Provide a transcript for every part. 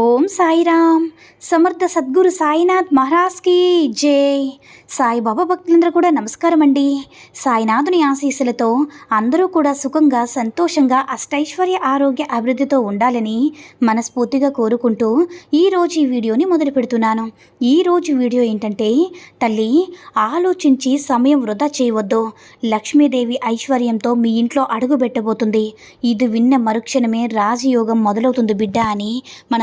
Om Sairam. Samartha Sadguru Sainath మహారాజ్కి జై. సాయిబాబా భక్తులందరూ కూడా నమస్కారం అండి సాయినాథుని ఆశీస్సులతో అందరూ కూడా సుఖంగా సంతోషంగా అష్టైశ్వర్య ఆరోగ్య అభివృద్ధితో ఉండాలని మనస్ఫూర్తిగా కోరుకుంటూ ఈరోజు ఈ వీడియోని మొదలు పెడుతున్నాను. ఈరోజు వీడియో ఏంటంటే తల్లి ఆలోచించి సమయం వృధా చేయవద్దు. లక్ష్మీదేవి ఐశ్వర్యంతో మీ ఇంట్లో అడుగు పెట్టబోతుంది. ఇది విన్న మరుక్షణమే రాజయోగం మొదలవుతుంది బిడ్డ అని మన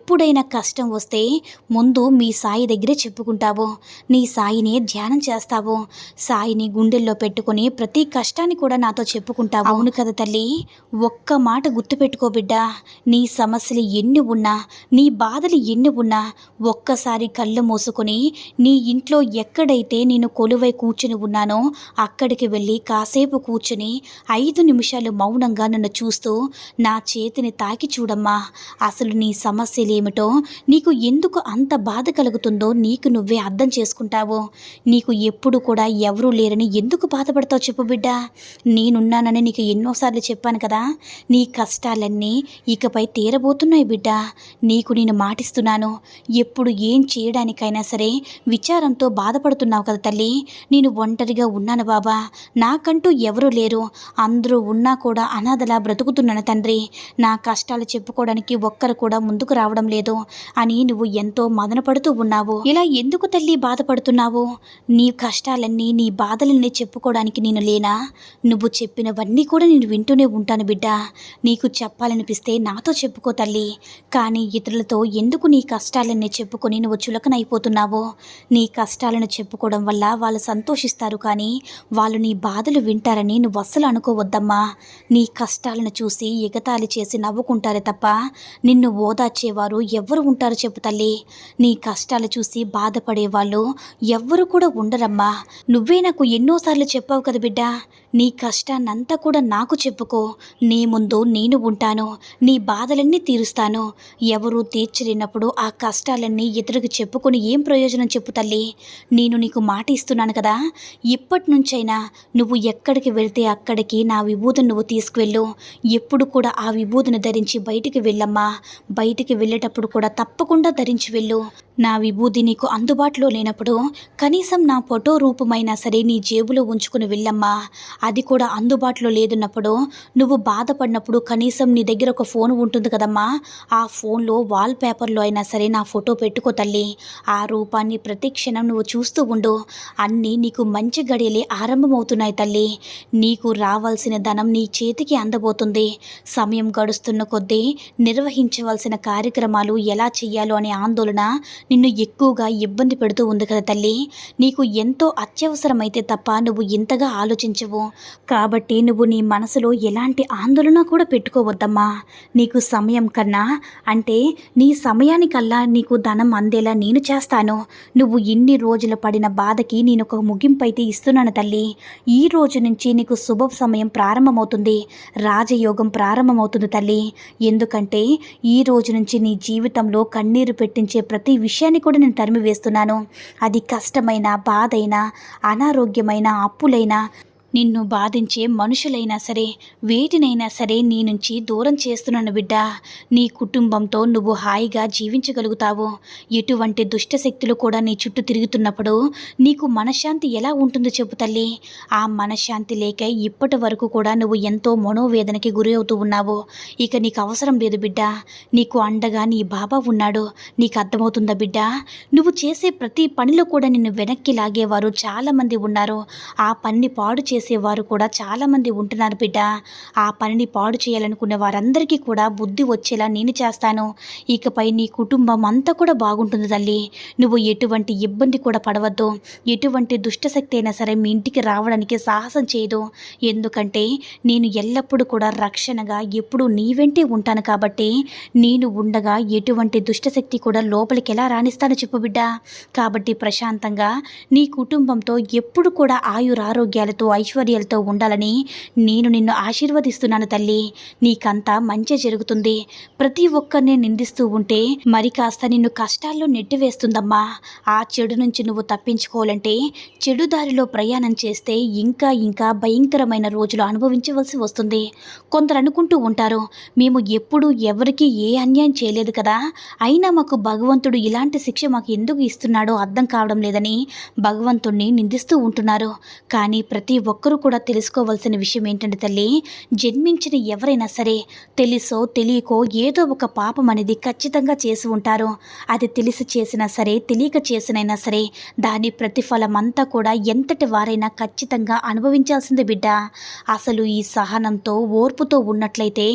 ఎప్పుడైనా కష్టం వస్తే ముందు మీ సాయి దగ్గరే చెప్పుకుంటావు. నీ సాయిని ధ్యానం చేస్తావు. సాయిని గుండెల్లో పెట్టుకుని ప్రతి కష్టాన్ని కూడా నాతో చెప్పుకుంటావు. అవును కదా తల్లి? ఒక్క మాట గుర్తుపెట్టుకో బిడ్డ. నీ సమస్యలు ఎన్ని ఉన్నా నీ బాధలు ఎన్ని ఉన్నా ఒక్కసారి కళ్ళు మూసుకొని నీ ఇంట్లో ఎక్కడైతే నేను కొలువై కూర్చుని ఉన్నానో అక్కడికి వెళ్ళి కాసేపు కూర్చుని ఐదు నిమిషాలు మౌనంగా నన్ను చూస్తూ నా చేతిని తాకి చూడమ్మా. అసలు నీ సమస్యలు సమస్యలేమిటో నీకు ఎందుకు అంత బాధ కలుగుతుందో నీకు నువ్వే అర్థం చేసుకుంటావు. నీకు ఎప్పుడు కూడా ఎవరూ లేరని ఎందుకు బాధపడతావు చెప్పు బిడ్డ. నేనున్నానని నీకు ఎన్నోసార్లు చెప్పాను కదా. నీ కష్టాలన్నీ ఇకపై తీరబోతున్నాయి బిడ్డ. నీకు నేను మాటిస్తున్నాను. ఎప్పుడు ఏం చేయడానికైనా సరే విచారంతో బాధపడుతున్నావు కదా తల్లి. నేను ఒంటరిగా ఉన్నాను బాబా. నాకంటూ ఎవరూ లేరు. అందరూ ఉన్నా కూడా అనాథలా బ్రతుకుతున్నాను తండ్రి. నా కష్టాలు చెప్పుకోవడానికి ఒక్కరు కూడా ముందుకు రావడం లేదు అని నువ్వు ఎంతో మదనపడుతూ ఉన్నావు. ఇలా ఎందుకు తల్లి బాధపడుతున్నావు? నీ కష్టాలన్నీ నీ బాధలన్నీ చెప్పుకోవడానికి నేను లేనా? నువ్వు చెప్పినవన్నీ కూడా నేను వింటూనే ఉంటాను బిడ్డ. నీకు చెప్పాలనిపిస్తే నాతో చెప్పుకో తల్లి. కానీ ఇతరులతో ఎందుకు నీ కష్టాలన్నీ చెప్పుకొని నువ్వు చులకనైపోతున్నావో? నీ కష్టాలను చెప్పుకోవడం వల్ల వాళ్ళు సంతోషిస్తారు కానీ వాళ్ళు నీ బాధలు వింటారని నువ్వు అస్సలు అనుకోవద్దమ్మా. నీ కష్టాలను చూసి ఎగతాళి చేసి నవ్వుకుంటారే తప్ప నిన్ను ఓదార్చేవారు ఎవ్వరు ఉంటారు చెప్పు తల్లి. నీ కష్టాలు చూసి బాధపడే వాళ్ళు ఎవ్వరు కూడా ఉండరమ్మా. నువ్వే నాకు ఎన్నోసార్లు చెప్పావు కదా బిడ్డ. నీ కష్టాన్నంతా కూడా నాకు చెప్పుకో. నీ ముందు నేను ఉంటాను. నీ బాధలన్నీ తీరుస్తాను. ఎవరూ తీర్చలేనప్పుడు ఆ కష్టాలన్నీ ఇతరులకు చెప్పుకొని ఏం ప్రయోజనం చెప్పు తల్లి. నేను నీకు మాట ఇస్తున్నాను కదా. ఇప్పటి నుంచైనా నువ్వు ఎక్కడికి వెళ్తే అక్కడికి నా విభూతిని నువ్వు తీసుకువెళ్ళు. ఎప్పుడు కూడా ఆ విభూతిని ధరించి బయటికి వెళ్ళమ్మా. బయటికి వెళ్ళేటప్పుడు కూడా తప్పకుండా ధరించి వెళ్ళు. నా విభూతి నీకు అందుబాటులో లేనప్పుడు కనీసం నా ఫోటో రూపమైనా సరే నీ జేబులో ఉంచుకుని వెళ్ళమ్మా. అది కూడా అందుబాటులో లేదున్నప్పుడు నువ్వు బాధపడినప్పుడు కనీసం నీ దగ్గర ఒక ఫోన్ ఉంటుంది కదమ్మా. ఆ ఫోన్లో వాల్ పేపర్లో అయినా సరే నా ఫోటో పెట్టుకో తల్లి. ఆ రూపాన్ని ప్రతి క్షణం నువ్వు చూస్తూ ఉండు. అన్నీ నీకు మంచి గడియలే ఆరంభమవుతున్నాయి తల్లి. నీకు రావాల్సిన ధనం నీ చేతికి అందబోతుంది. సమయం గడుస్తున్న కొద్దీ నిర్వహించవలసిన కార్యక్రమాలు ఎలా చెయ్యాలో అనే ఆందోళన నిన్ను ఎక్కువగా ఇబ్బంది పెడుతూ ఉంది కదా తల్లి. నీకు ఎంతో అత్యవసరమైతే తప్ప నువ్వు ఇంతగా ఆలోచించవు. కాబట్టి నువ్వు నీ మనసులో ఎలాంటి ఆందోళన కూడా పెట్టుకోవద్దమ్మా. నీకు సమయం కన్నా అంటే నీ సమయానికల్లా నీకు ధనం అందేలా నేను చేస్తాను. నువ్వు ఇన్ని రోజులు పడిన బాధకి నేను ఒక ముగింపు అయితే ఇస్తున్నాను తల్లి. ఈ రోజు నుంచి నీకు శుభ సమయం ప్రారంభమవుతుంది. రాజయోగం ప్రారంభమవుతుంది తల్లి. ఎందుకంటే ఈ రోజు నుంచి నీ జీవితంలో కన్నీరు పెట్టించే ప్రతి విషయం విషయాన్ని కూడా నేను తరిమి వేస్తున్నాను అది కష్టమైన బాధైనా అనారోగ్యమైన అప్పులైనా నిన్ను బాధించే మనుషులైనా సరే వేటినైనా సరే నీ నుంచి దూరం చేస్తున్నాను బిడ్డ. నీ కుటుంబంతో నువ్వు హాయిగా జీవించగలుగుతావు. ఎటువంటి దుష్ట శక్తులు కూడా నీ చుట్టూ తిరుగుతున్నప్పుడు నీకు మనశ్శాంతి ఎలా ఉంటుందో చెప్పు తల్లి. ఆ మనశ్శాంతి లేక ఇప్పటి వరకు కూడా నువ్వు ఎంతో మనోవేదనకి గురి అవుతూ ఉన్నావు. ఇక నీకు అవసరం లేదు బిడ్డ. నీకు అండగా నీ బాబా ఉన్నాడు. నీకు అర్థమవుతుందా బిడ్డ? నువ్వు చేసే ప్రతి పనిలో కూడా నిన్ను వెనక్కి లాగేవారు చాలామంది ఉన్నారు. ఆ పని పాడు చేసేవారు కూడా చాలామంది ఉంటున్నారు బిడ్డ. ఆ పనిని పాడు చేయాలనుకునే వారందరికీ కూడా బుద్ధి వచ్చేలా నేను చేస్తాను. ఇకపై నీ కుటుంబం అంతా కూడా బాగుంటుంది తల్లి. నువ్వు ఎటువంటి ఇబ్బంది కూడా పడవద్దు. ఎటువంటి దుష్టశక్తి అయినా సరే మీ ఇంటికి రావడానికి సాహసం చేయదు. ఎందుకంటే నేను ఎల్లప్పుడూ కూడా రక్షణగా ఎప్పుడూ నీ వెంటే ఉంటాను కాబట్టి నేను ఉండగా ఎటువంటి దుష్టశక్తి కూడా లోపలికి ఎలా రాణిస్తానో చెప్పు బిడ్డ. కాబట్టి ప్రశాంతంగా నీ కుటుంబంతో ఎప్పుడు కూడా ఆయురారోగ్యాలతో ఐశ్వర్యాలతో ఉండాలని నేను నిన్ను ఆశీర్వదిస్తున్నాను తల్లి. నీకంతా మంచి జరుగుతుంది. ప్రతి ఒక్కరిని నిందిస్తూ ఉంటే మరి కాస్త నిన్ను కష్టాల్లో నెట్టివేస్తుందమ్మా. ఆ చెడు నుంచి నువ్వు తప్పించుకోవాలంటే చెడు దారిలో ప్రయాణం చేస్తే ఇంకా ఇంకా భయంకరమైన రోజులు అనుభవించవలసి వస్తుంది. కొందరు అనుకుంటూ ఉంటారు మేము ఎప్పుడూ ఎవరికీ ఏ అన్యాయం చేయలేదు కదా. అయినా మాకు భగవంతుడు ఇలాంటి శిక్ష మాకు ఎందుకు ఇస్తున్నాడో అర్థం కావడం లేదని భగవంతుణ్ణి నిందిస్తూ ఉంటున్నారు. కానీ ప్రతి ఒక్క ఒక్కరూ కూడా తెలుసుకోవాల్సిన విషయం ఏంటంటే తల్లి జన్మించిన ఎవరైనా సరే తెలుసో తెలియకో ఏదో ఒక పాపం అనేది ఖచ్చితంగా చేసి ఉంటారు. అది తెలిసి చేసినా సరే తెలియక చేసినైనా సరే దాని ప్రతిఫలం అంతా కూడా ఎంతటి వారైనా ఖచ్చితంగా అనుభవించాల్సిందే బిడ్డ. అసలు ఈ సహనంతో ఓర్పుతో ఉన్నట్లయితే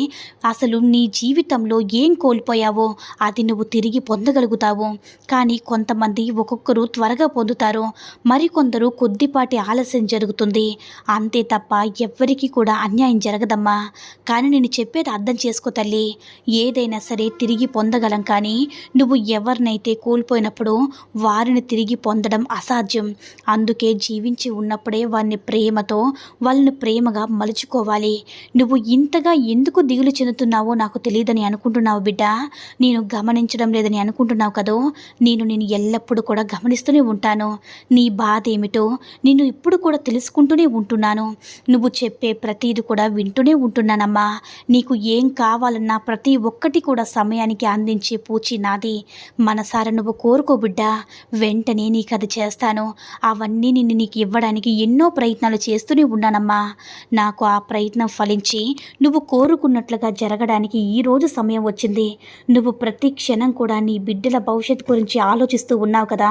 అసలు నీ జీవితంలో ఏం కోల్పోయావో అది నువ్వు తిరిగి పొందగలుగుతావు. కానీ కొంతమంది ఒక్కొక్కరు త్వరగా పొందుతారు. మరికొందరు కొద్దిపాటి ఆలస్యం జరుగుతుంది. అంతే తప్ప ఎవ్వరికీ కూడా అన్యాయం జరగదమ్మా. కానీ నేను చెప్పేది అర్థం చేసుకో తల్లి. ఏదైనా సరే తిరిగి పొందగలం కానీ నువ్వు ఎవరినైతే కోల్పోయినప్పుడు వారిని తిరిగి పొందడం అసాధ్యం. అందుకే జీవించి ఉన్నప్పుడే వారిని ప్రేమతో వాళ్ళని ప్రేమగా మలుచుకోవాలి. నువ్వు ఇంతగా ఎందుకు దిగులు చెందుతున్నావో నాకు తెలియదని అనుకుంటున్నావు బిడ్డ. నేను గమనించడం లేదని అనుకుంటున్నావు కదో. నేను నేను ఎల్లప్పుడూ కూడా గమనిస్తూనే ఉంటాను. నీ బాధ ఏమిటో నేను ఇప్పుడు కూడా తెలుసుకుంటూనే ఉంటాను ఉంటున్నాను నువ్వు చెప్పే ప్రతిది కూడా వింటూనే ఉంటున్నానమ్మా. నీకు ఏం కావాలన్నా ప్రతి ఒక్కటి కూడా సమయానికి అందించే పూచి నాది. మనసారా నువ్వు కోరుకోబిడ్డా వెంటనే నీకు అది చేస్తాను. అవన్నీ నిన్ను నీకు ఇవ్వడానికి ఎన్నో ప్రయత్నాలు చేస్తూనే ఉన్నానమ్మా. నాకు ఆ ప్రయత్నం ఫలించి నువ్వు కోరుకున్నట్లుగా జరగడానికి ఈ రోజు సమయం వచ్చింది. నువ్వు ప్రతి క్షణం కూడా నీ బిడ్డల భవిష్యత్తు గురించి ఆలోచిస్తూ ఉన్నావు కదా.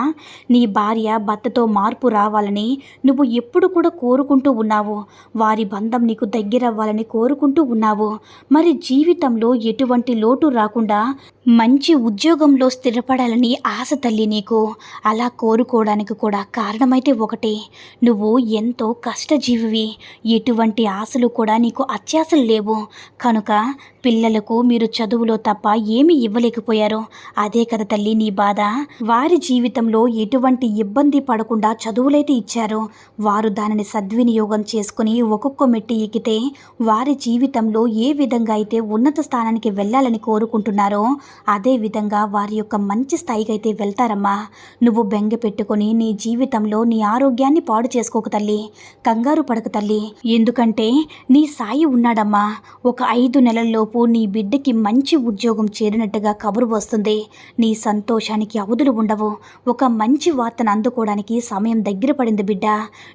నీ భార్య భర్తతో మార్పు రావాలని నువ్వు ఎప్పుడు కూడా కోరుకుంటూ ఉన్నావు. వారి బంధం నీకు దగ్గరవ్వాలని కోరుకుంటూ ఉన్నావు. మరి జీవితంలో ఎటువంటి లోటు రాకుండా మంచి ఉద్యోగంలో స్థిరపడాలని ఆశ తల్లి నీకు. అలా కోరుకోవడానికి కూడా కారణమైతే ఒకటే. నువ్వు ఎంతో కష్టజీవివి. ఎటువంటి ఆశలు కూడా నీకు అత్యాశలు లేవు. కనుక పిల్లలకు మీరు చదువులో తప్ప ఏమీ ఇవ్వలేకపోయారు. అదే కదా తల్లి నీ బాధ. వారి జీవితంలో ఎటువంటి ఇబ్బంది పడకుండా చదువులైతే ఇచ్చారు. వారు దానిని సద్వినియోగం చేసుకుని ఒక్కొక్క మెట్టి ఎక్కితే వారి జీవితంలో ఏ విధంగా అయితే ఉన్నత స్థానానికి వెళ్ళాలని కోరుకుంటున్నారో అదే విధంగా వారి యొక్క మంచి స్థాయికి అయితే వెళ్తారమ్మా. నువ్వు బెంగ పెట్టుకొని నీ జీవితంలో నీ ఆరోగ్యాన్ని పాడు చేసుకోక తల్లి. కంగారు పడక తల్లి. ఎందుకంటే నీ సాయి ఉన్నాడమ్మా. ఒక ఐదు నెలల్లోపు నీ బిడ్డకి మంచి ఉద్యోగం చేరినట్టుగా కబురు వస్తుంది. నీ సంతోషానికి అవధులు ఉండవు. ఒక మంచి వార్తను అందుకోవడానికి సమయం దగ్గర పడింది బిడ్డ.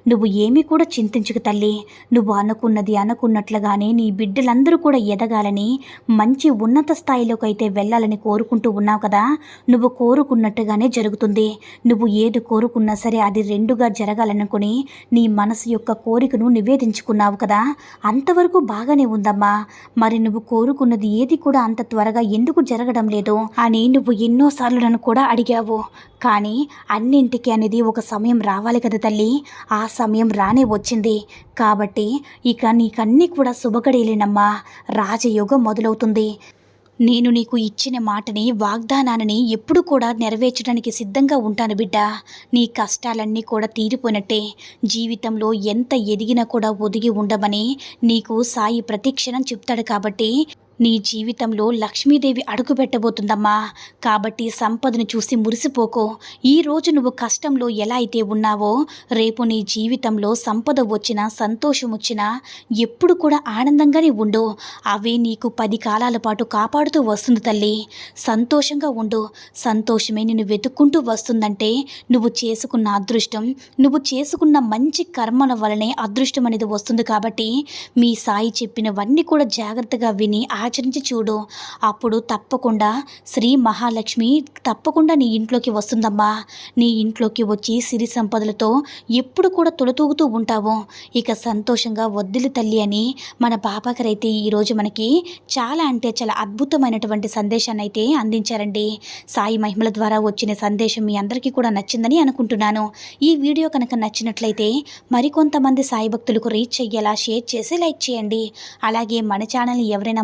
నువ్వు ఏమీ కూడా చింతించుకు తల్లి. నువ్వు అనుకున్నది అనుకున్నట్లుగానే నీ బిడ్డలందరూ కూడా ఎదగాలని మంచి ఉన్నత స్థాయిలోకి అయితే వెళ్ళాలని కోరుకుంటూ ఉన్నావు కదా. నువ్వు కోరుకున్నట్టుగానే జరుగుతుంది. నువ్వు ఏది కోరుకున్నా సరే అది రెండుగా జరగాలనుకుని నీ మనసు యొక్క కోరికను నివేదించుకున్నావు కదా. అంతవరకు బాగానే ఉందమ్మా. మరి నువ్వు కోరుకున్నది ఏది కూడా అంత త్వరగా ఎందుకు జరగడం లేదు అని నువ్వు ఎన్నోసార్లు నన్ను కూడా అడిగావు. కానీ అన్నింటికి అనేది ఒక సమయం రావాలి కదా తల్లి. ఆ సమయం రానే వచ్చి వచ్చింది. కాబట్టి ఇక నీకన్నీ కూడా శుభగడియలేనమ్మా. రాజయోగం మొదలవుతుంది. నేను నీకు ఇచ్చిన మాటని వాగ్దానాన్ని ఎప్పుడు కూడా నెరవేర్చడానికి సిద్ధంగా ఉంటాను బిడ్డ. నీ కష్టాలన్నీ కూడా తీరిపోయినట్టే. జీవితంలో ఎంత ఎదిగినా కూడా ఒదిగి ఉండమని నీకు సాయి ప్రతిక్షణం చెప్తాడు కాబట్టి నీ జీవితంలో లక్ష్మీదేవి అడుగుపెట్టబోతుందమ్మా కాబట్టి సంపదను చూసి మురిసిపోకో. ఈరోజు నువ్వు కష్టంలో ఎలా అయితే ఉన్నావో రేపు నీ జీవితంలో సంపద వచ్చినా సంతోషం వచ్చినా ఎప్పుడు కూడా ఆనందంగానే ఉండు. అవే నీకు పది కాలాల పాటు కాపాడుతూ వస్తుంది తల్లి. సంతోషంగా ఉండు. సంతోషమే నిన్ను వెతుక్కుంటూ వస్తుందంటే నువ్వు చేసుకున్న అదృష్టం నువ్వు చేసుకున్న మంచి కర్మల వలనే అదృష్టం అనేది వస్తుంది కాబట్టి మీ సాయి చెప్పినవన్నీ కూడా జాగ్రత్తగా విని ఆచరించి చూడు. అప్పుడు తప్పకుండా శ్రీ మహాలక్ష్మి తప్పకుండా నీ ఇంట్లోకి వస్తుందమ్మా. నీ ఇంట్లోకి వచ్చి సిరి సంపదలతో ఎప్పుడు కూడా తొలతూగుతూ ఉంటావు. ఇక సంతోషంగా వద్దులు తల్లి అని మన బాబాగారు అయితే ఈరోజు మనకి చాలా అంటే చాలా అద్భుతమైనటువంటి సందేశాన్ని అయితే అందించారండి. సాయి మహిమల ద్వారా వచ్చిన సందేశం మీ అందరికీ కూడా నచ్చిందని అనుకుంటున్నాను. ఈ వీడియో కనుక నచ్చినట్లయితే మరికొంతమంది సాయి భక్తులకు రీచ్ అయ్యేలా షేర్ చేసి లైక్ చేయండి. అలాగే మన ఛానల్ ఎవరైనా